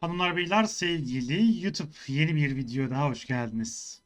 Hanımlar beyler sevgili YouTube yeni bir video daha hoş geldiniz.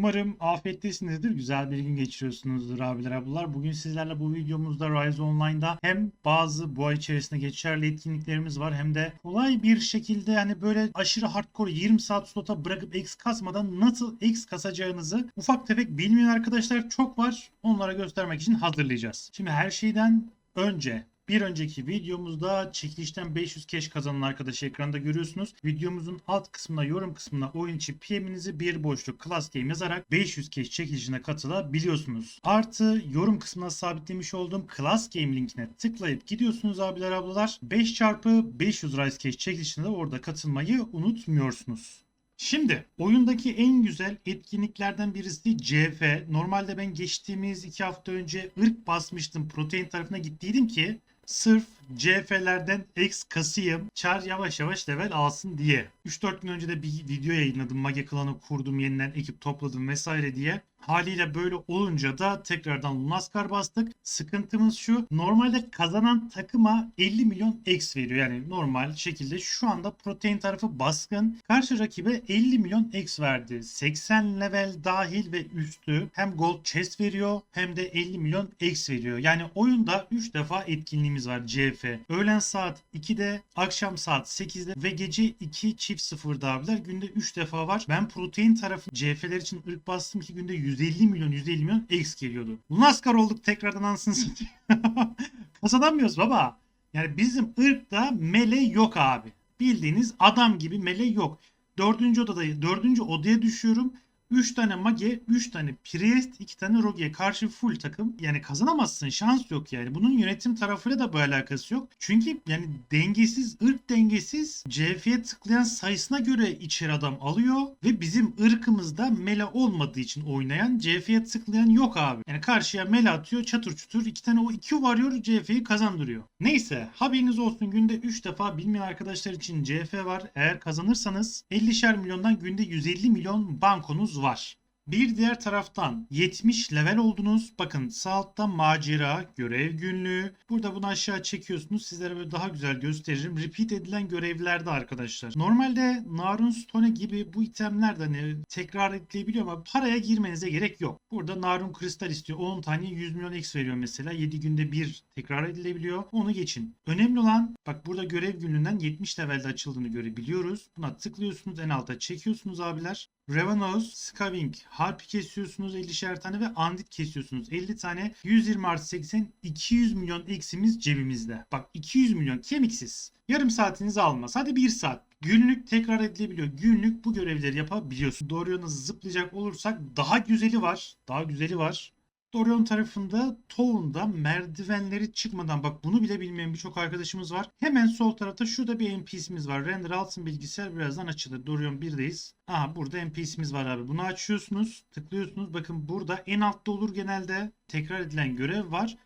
Umarım afiyettesinizdir. Güzel bir gün geçiriyorsunuzdur abiler ablalar. Bugün sizlerle bu videomuzda Rise Online'da hem bazı bu ay içerisinde geçerli etkinliklerimiz var hem de kolay bir şekilde hani böyle aşırı hardcore 20 saat slota bırakıp X kasmadan nasıl X kasacağınızı ufak tefek bilmeyen arkadaşlar çok var. Onlara göstermek için hazırlayacağız. Şimdi her şeyden önce bir önceki videomuzda çekilişten 500 cash kazanan arkadaşı ekranda görüyorsunuz. Videomuzun alt kısmına yorum kısmına oyun içi PM'inizi bir boşluk class game yazarak 500 cash çekilişine katılabiliyorsunuz. Artı yorum kısmına sabitlemiş olduğum class game linkine tıklayıp gidiyorsunuz abiler ablalar. 5 çarpı 500 rise cash çekilişine de orada katılmayı unutmuyorsunuz. Şimdi oyundaki en güzel etkinliklerden birisi CF. Normalde ben geçtiğimiz iki hafta önce ırk basmıştım. Protein tarafına gittiydim ki sırf CF'lerden X kasayım. Char yavaş yavaş level alsın diye. 3-4 gün önce de bir video yayınladım. Mage klanı kurdum, yeniden ekip topladım vesaire diye. Haliyle böyle olunca da tekrardan Lunaskar bastık. Sıkıntımız şu. Normalde kazanan takıma 50 milyon X veriyor. Yani normal şekilde şu anda protein tarafı baskın. Karşı rakibe 50 milyon X verdi. 80 level dahil ve üstü hem gold chest veriyor hem de 50 milyon X veriyor. Yani oyunda 3 defa etkinliğimiz var CF. Öğlen saat 2'de, akşam saat 8'de ve gece 2 çift 0'da abiler. Günde 3 defa var. Ben protein tarafı CF'ler için ırk bastım ki günde 150 milyon 150 milyon X geliyordu. Lunaskar olduk tekrardan ansın. Kazanamıyoruz baba. Yani bizim ırkta mele yok abi. Bildiğiniz adam gibi mele yok. Dördüncü odada, dördüncü odaya düşüyorum. 3 tane mage, 3 tane priest, 2 tane rogue'ye karşı full takım. Yani kazanamazsın. Şans yok yani. Bunun yönetim tarafıyla da bir alakası yok. Çünkü yani dengesiz, ırk dengesiz CF'ye tıklayan sayısına göre içeri adam alıyor ve bizim ırkımızda mele olmadığı için oynayan CF'ye tıklayan yok abi. Yani karşıya mele atıyor çatır çutur. iki tane o iki varıyor CF'yi kazandırıyor. Neyse haberiniz olsun günde 3 defa bilmeyen arkadaşlar için CF var. Eğer kazanırsanız 50'şer milyondan günde 150 milyon bankonuz var. Bir diğer taraftan 70 level oldunuz. Bakın sağ altta macera, görev günlüğü. Burada bunu aşağı çekiyorsunuz. Sizlere böyle daha güzel gösteririm. Repeat edilen görevlerde arkadaşlar. Normalde Narun Stone gibi bu itemler de hani tekrar edilebiliyor ama paraya girmenize gerek yok. Burada Narun Kristal istiyor. 10 tane 100 milyon X veriyor mesela. 7 günde bir tekrar edilebiliyor. Onu geçin. Önemli olan bak burada görev günlüğünden 70 levelde açıldığını görebiliyoruz. Buna tıklıyorsunuz. En alta çekiyorsunuz abiler. Revenos, Scaving, Harpy kesiyorsunuz 50'şer tane ve Andit kesiyorsunuz 50 tane. 120 artı 80 200 milyon eksimiz cebimizde. Bak 200 milyon kemiksiz. Yarım saatinizi almaz. Hadi 1 saat. Günlük tekrar edilebiliyor. Günlük bu görevleri yapabiliyorsun. Dorian'ı zıplayacak olursak daha güzeli var. Daha güzeli var. Dorion tarafında Town'da merdivenleri çıkmadan bak bunu bile bilmeyen birçok arkadaşımız var. Hemen sol tarafta şurada bir NPC'miz var. Render alsın bilgisayar birazdan açılır. Dorion 1'deyiz. Aha burada NPC'miz var abi. Bunu açıyorsunuz. Tıklıyorsunuz. Bakın burada en altta olur genelde. Tekrar edilen görev var.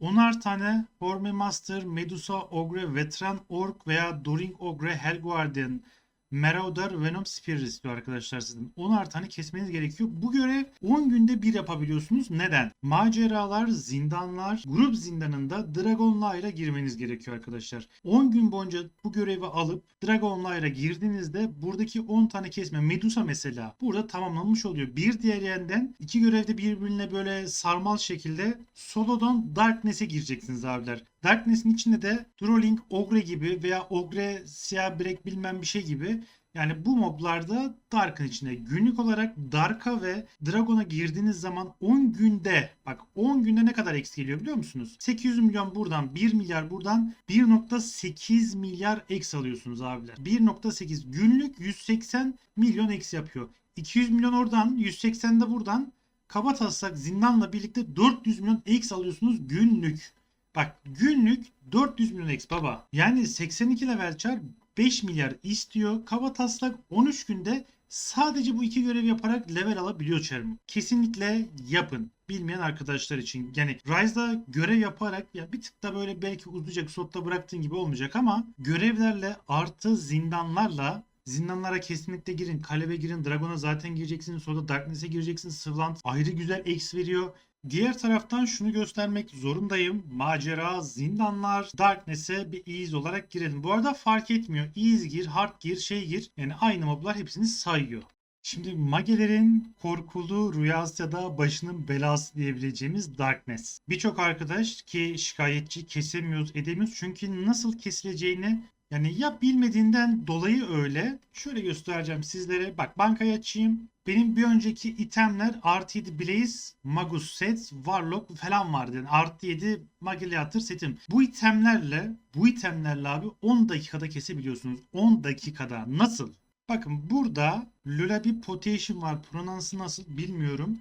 10'ar tane Forme Master, Medusa, Ogre, Veteran Orc veya Doring Ogre, Hellguardian, Marauder, Venom Spear istiyor arkadaşlar sizin. 10'ar tane kesmeniz gerekiyor. Bu görev 10 günde bir yapabiliyorsunuz. Neden? Maceralar, zindanlar, grup zindanında Dragon ile girmeniz gerekiyor arkadaşlar. 10 gün boyunca bu görevi alıp Dragon Light'a girdiğinizde buradaki 10 tane kesme Medusa mesela burada tamamlanmış oluyor. Bir diğer yandan iki görevde birbirine böyle sarmal şekilde solodan Darkness'e gireceksiniz abiler. Darkness'in içinde de Drolling Ogre gibi veya Ogre siyah brek bilmem bir şey gibi yani bu moblarda Dark'ın içinde günlük olarak Dark'a ve Dragon'a girdiğiniz zaman 10 günde bak 10 günde ne kadar eksi geliyor biliyor musunuz? 800 milyon buradan 1 milyar buradan 1.8 milyar eksi alıyorsunuz abiler. 1.8 günlük 180 milyon eksi yapıyor. 200 milyon oradan 180 de buradan kaba taslak zindanla birlikte 400 milyon X alıyorsunuz günlük. Bak günlük 400 milyon X baba. Yani 82 level çar 5 milyar istiyor. Kaba taslak 13 günde sadece bu iki görev yaparak level alabiliyor Çarmı. Kesinlikle yapın. Bilmeyen arkadaşlar için. Yani Rise'da görev yaparak ya bir tık da böyle belki uzayacak slotta bıraktığın gibi olmayacak ama görevlerle artı zindanlarla Zindanlara kesinlikle girin. Kalebe girin. Dragon'a zaten gireceksiniz. Sonra Darkness'e gireceksiniz. Sivlant ayrı güzel X veriyor. Diğer taraftan şunu göstermek zorundayım. Macera, zindanlar, Darkness'e bir ease olarak girelim. Bu arada fark etmiyor. Ease gir, hard gir, şey gir. Yani aynı moblar hepsini sayıyor. Şimdi magelerin korkulu rüyası ya da başının belası diyebileceğimiz Darkness. Birçok arkadaş ki şikayetçi kesemiyoruz edemiyoruz çünkü nasıl kesileceğini yani ya bilmediğinden dolayı öyle. Şöyle göstereceğim sizlere. Bak bankayı açayım. Benim bir önceki itemler artı 7 Blaze, Magus set, Warlock falan vardı. Yani artı 7 Magiliator setim. Bu itemlerle, bu itemlerle abi 10 dakikada kesebiliyorsunuz. 10 dakikada. Nasıl? Bakın burada Lullaby Potation var. Pronansı nasıl bilmiyorum.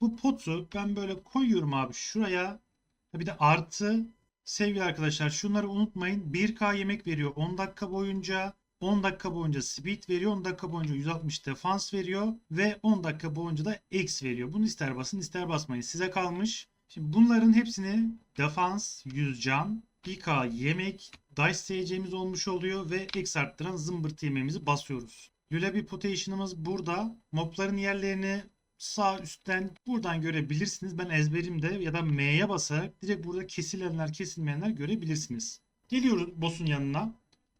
Bu potu ben böyle koyuyorum abi şuraya. Bir de artı sevgili arkadaşlar şunları unutmayın. 1K yemek veriyor 10 dakika boyunca. 10 dakika boyunca speed veriyor. 10 dakika boyunca 160 defans veriyor. Ve 10 dakika boyunca da X veriyor. Bunu ister basın ister basmayın. Size kalmış. Şimdi bunların hepsini defans, 100 can, 1K yemek, dice seyircimiz olmuş oluyor ve X arttıran zımbırt yemeğimizi basıyoruz. Lullaby Potation'ımız burada. Mobların yerlerini sağ üstten buradan görebilirsiniz. Ben ezberimde ya da M'ye basarak direkt burada kesilenler kesilmeyenler görebilirsiniz. Geliyoruz boss'un yanına.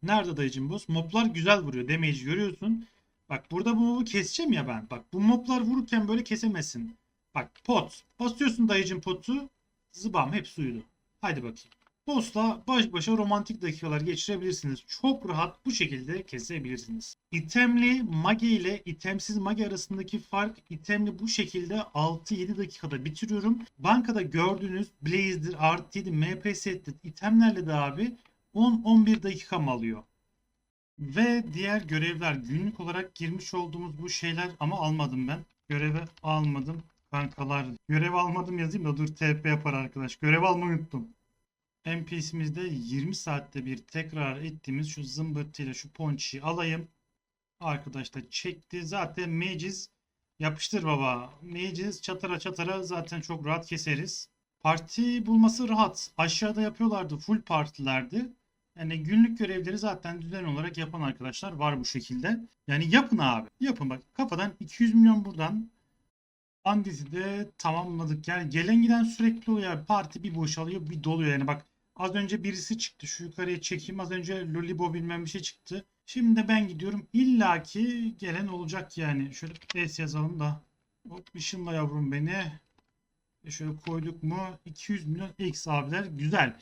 Nerede dayıcım boss? Moblar güzel vuruyor. Damage görüyorsun. Bak burada bu mobu keseceğim ya ben. Bak bu moblar vururken böyle kesemezsin. Bak pot. Basıyorsun dayıcım potu. Zıbam hepsi uyudu. Haydi bakayım. Boss'la baş başa romantik dakikalar geçirebilirsiniz. Çok rahat bu şekilde kesebilirsiniz. İtemli mage ile itemsiz mage arasındaki fark itemli bu şekilde 6-7 dakikada bitiriyorum. Bankada gördüğünüz Blaze'dir, artı 7 MP set'tir itemlerle de abi 10-11 dakikam alıyor. Ve diğer görevler günlük olarak girmiş olduğumuz bu şeyler ama almadım ben. Görevi almadım. Kankalar. Görev almadım yazayım da dur TP yapar arkadaş. Görev almayı unuttum. NPC'mizde 20 saatte bir tekrar ettiğimiz şu zımbırtıyla şu ponçiyi alayım. Arkadaş da çekti. Zaten Mages yapıştır baba. Mages çatara çatara zaten çok rahat keseriz. Parti bulması rahat. Aşağıda yapıyorlardı. Full partilerdi. Yani günlük görevleri zaten düzen olarak yapan arkadaşlar var bu şekilde. Yani yapın abi. Yapın bak. Kafadan 200 milyon buradan. Andisi de tamamladık. Yani gelen giden sürekli oluyor. Parti bir boşalıyor bir doluyor. Yani bak az önce birisi çıktı. Şu yukarıya çekeyim. Az önce Lolibo bilmem bir şey çıktı. Şimdi de ben gidiyorum. İlla ki gelen olacak yani. Şöyle S yazalım da. Hop ışınla yavrum beni. E şöyle koyduk mu 200 milyon X abiler güzel.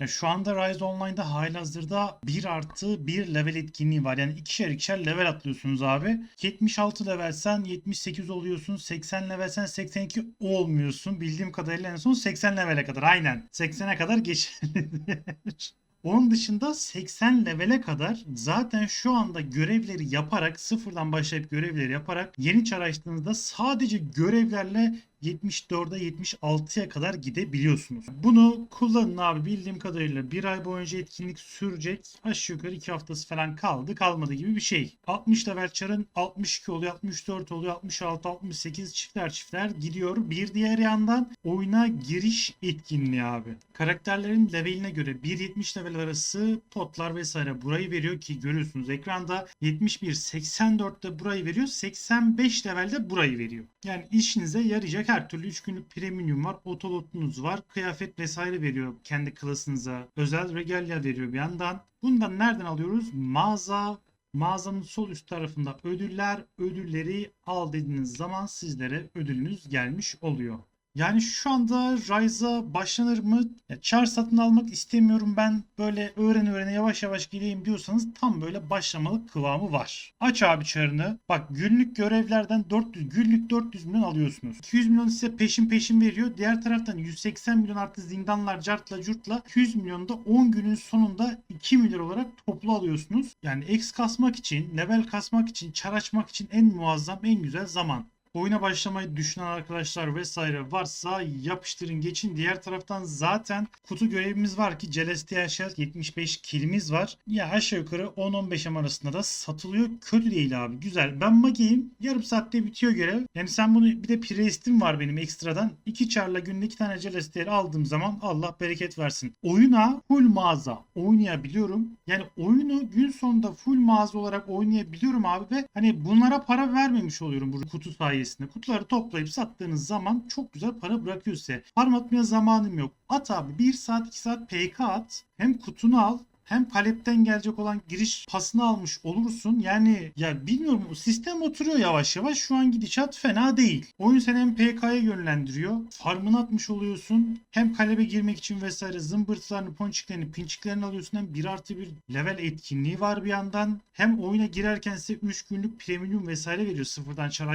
Yani şu anda Rise Online'da halihazırda 1 artı 1 level etkinliği var. Yani ikişer ikişer level atlıyorsunuz abi. 76 levelsen 78 oluyorsun. 80 levelsen 82 olmuyorsun. Bildiğim kadarıyla en son 80 levele kadar. Aynen. 80'e kadar geçebilir. Onun dışında 80 levele kadar zaten şu anda görevleri yaparak sıfırdan başlayıp görevleri yaparak yeni çar açtığınızda sadece görevlerle 74'e 76'ya kadar gidebiliyorsunuz. Bunu kullanın abi bildiğim kadarıyla bir ay boyunca etkinlik sürecek. Aşağı yukarı 2 haftası falan kaldı kalmadı gibi bir şey. 60 level çarın 62 oluyor 64 oluyor 66 68 çiftler çiftler gidiyor. Bir diğer yandan oyuna giriş etkinliği abi. Karakterlerin leveline göre 1-70 level arası potlar vesaire burayı veriyor ki görüyorsunuz ekranda 71 84'te burayı veriyor 85 levelde burayı veriyor. Yani işinize yarayacak her türlü 3 günlük premium var. Otolotunuz var. Kıyafet vesaire veriyor kendi klasınıza. Özel regalia veriyor bir yandan. Bundan nereden alıyoruz? Mağaza Mağazanın sol üst tarafında ödüller, ödülleri al dediğiniz zaman sizlere ödülünüz gelmiş oluyor. Yani şu anda Rise'a başlanır mı? Ya char satın almak istemiyorum ben böyle öğrene öğrene yavaş yavaş gireyim diyorsanız tam böyle başlamalık kıvamı var. Aç abi çarını. Bak günlük görevlerden 400 günlük 400 milyon alıyorsunuz. 200 milyon size peşin peşin veriyor. Diğer taraftan 180 milyon artı zindanlar cartla curtla 200 milyon da 10 günün sonunda 2 milyar olarak toplu alıyorsunuz. Yani X kasmak için, level kasmak için, çar açmak için en muazzam en güzel zaman. Oyuna başlamayı düşünen arkadaşlar vesaire varsa yapıştırın geçin. Diğer taraftan zaten kutu görevimiz var ki Celestial Shell 75 kilimiz var. Ya aşağı yukarı 10-15 M arasında da satılıyor. Kötü değil abi. Güzel. Ben magiyim. Yarım saatte bitiyor görev. Yani sen bunu bir de Priest'im var benim ekstradan. 2 çarla günde 2 tane Celestial aldığım zaman Allah bereket versin. Oyuna full mağaza oynayabiliyorum. Yani oyunu gün sonunda full mağaza olarak oynayabiliyorum abi ve hani bunlara para vermemiş oluyorum bu kutu sayesinde. Kutuları toplayıp sattığınız zaman çok güzel para bırakıyor size. Farm atmaya zamanım yok. At abi 1 saat 2 saat PK at. Hem kutunu al hem paletten gelecek olan giriş pasını almış olursun. Yani ya bilmiyorum sistem oturuyor yavaş yavaş. Şu an gidişat fena değil. Oyun seni hem PK'ya yönlendiriyor. Farmını atmış oluyorsun. Hem kalebe girmek için vesaire zımbırtılarını, ponçiklerini, pinçiklerini alıyorsun. Hem 1 artı 1 level etkinliği var bir yandan. Hem oyuna girerken size 3 günlük premium vesaire veriyor. Sıfırdan çar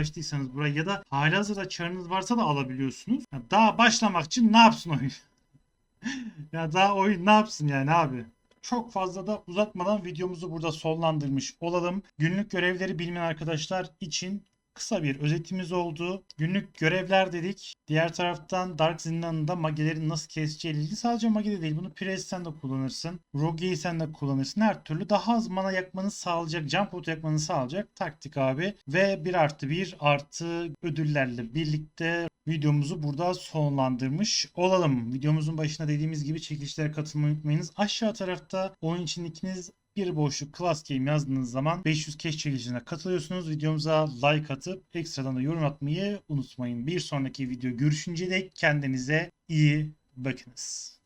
buraya ya da halihazırda çarınız varsa da alabiliyorsunuz. Daha başlamak için ne yapsın oyun? ya daha oyun ne yapsın yani abi? Çok fazla da uzatmadan videomuzu burada sonlandırmış olalım. Günlük görevleri bilmeyen arkadaşlar için kısa bir özetimiz oldu. Günlük görevler dedik. Diğer taraftan Dark Zindanı'nda magilerin nasıl keseceği ilgili sadece magi de değil. Bunu Prez sen de kullanırsın. Rogue'yi sen de kullanırsın. Her türlü daha az mana yakmanı sağlayacak, jump pot yakmanı sağlayacak taktik abi. Ve 1 artı 1 artı ödüllerle birlikte videomuzu burada sonlandırmış olalım. Videomuzun başına dediğimiz gibi çekilişlere katılmayı unutmayınız. Aşağı tarafta oyun için ikiniz bir boşluk class game yazdığınız zaman 500 cash çekilişine katılıyorsunuz. Videomuza like atıp ekstradan da yorum atmayı unutmayın. Bir sonraki video görüşünce dek kendinize iyi bakınız.